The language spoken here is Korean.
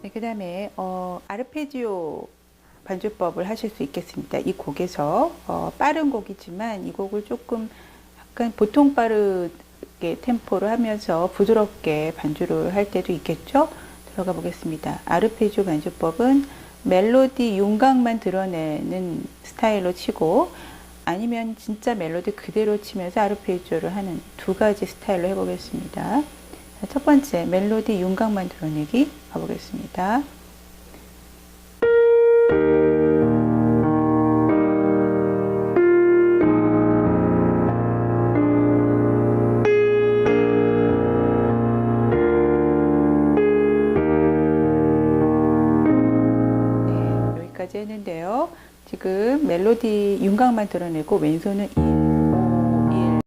네, 그 다음에 어, 아르페지오 반주법을 하실 수 있겠습니다. 이 곡에서 어, 빠른 곡이지만 이 곡을 조금 약간 보통 빠르게 템포를 하면서 부드럽게 반주를 할 때도 있겠죠. 들어가 보겠습니다. 아르페지오 반주법은 멜로디 윤곽만 드러내는 스타일로 치고 아니면 진짜 멜로디 그대로 치면서 아르페지오를 하는 두 가지 스타일로 해보겠습니다. 자, 첫 번째 멜로디 윤곽만 드러내기 가보겠습니다. 네, 여기까지 했는데요. 지금 멜로디 윤곽만 드러내고 왼손은 이